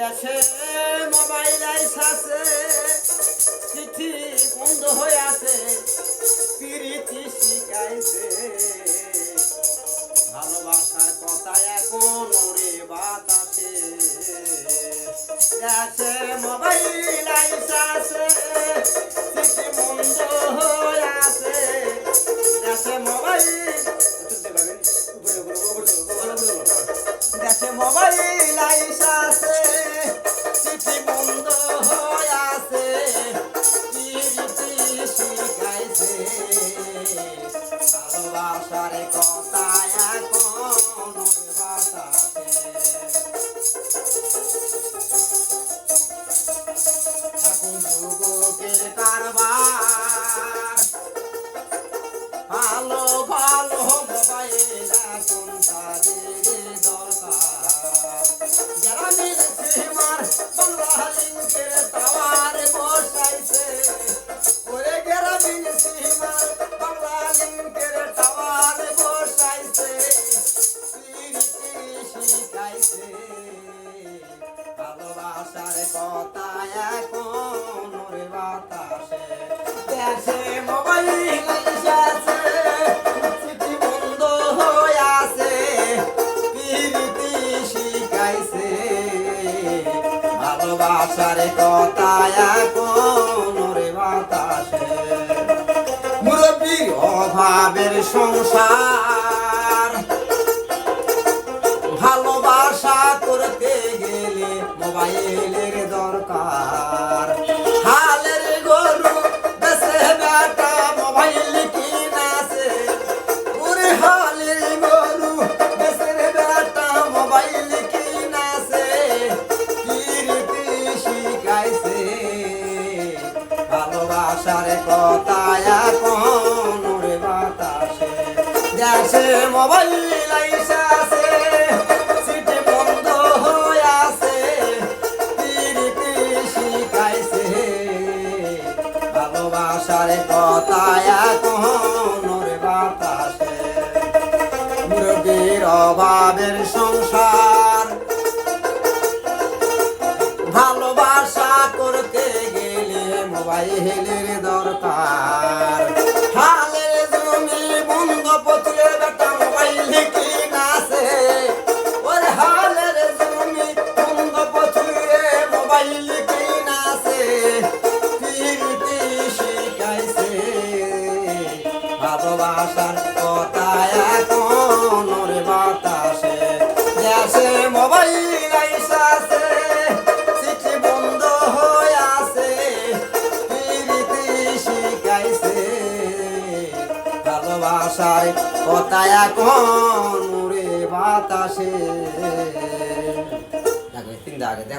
দেশে মোবাইল আইসাছে, চিঠি বন্ধ হয়ে আছে পিরিতি শিখাইছে। ভালোবাসার কথা এখন ওরে বাতাসে। দেশে মোবাইল আইসাছে, চিঠি বন্ধ হয়ে দেশে মোবাইল আইসাছে চিঠি বন্ধ হয়ে আছে শিখাইছে? ভালোবাসার কথা এখন বাতাসে। এখন যুবকের কারবার, ভালো ভালো মোবাইল এখন তাদের ভালোবাসার অভাবের সংসার। ভালোবাসা করতে গেলে মোবাইলের দরকার। ভালোবাসার কথা এখন ওরে বাতাসে। দেশে মোবাইল আইসাছে সিটি বন্ধ হয়ে আছে পিরিতি শিখাইছে। ভালোবাসার কথা এখন ওরে বাতাসে। মুরগির অভাবের সংসার গেলে মোবাইলের দরকার। হালের জমি বন্ধ পচে বেটা মোবাইল কিনাছে ওরে হালের জমি বন্ধ পচুয়ে মোবাইল কিনাছে ফিরতি শিখাইছে। ভালোবাসার কথা এখন বাতাসে। দেশে ভালোবাসার কথা এখন ওরে বাতাসে। দেখো তিন আগে দেখো।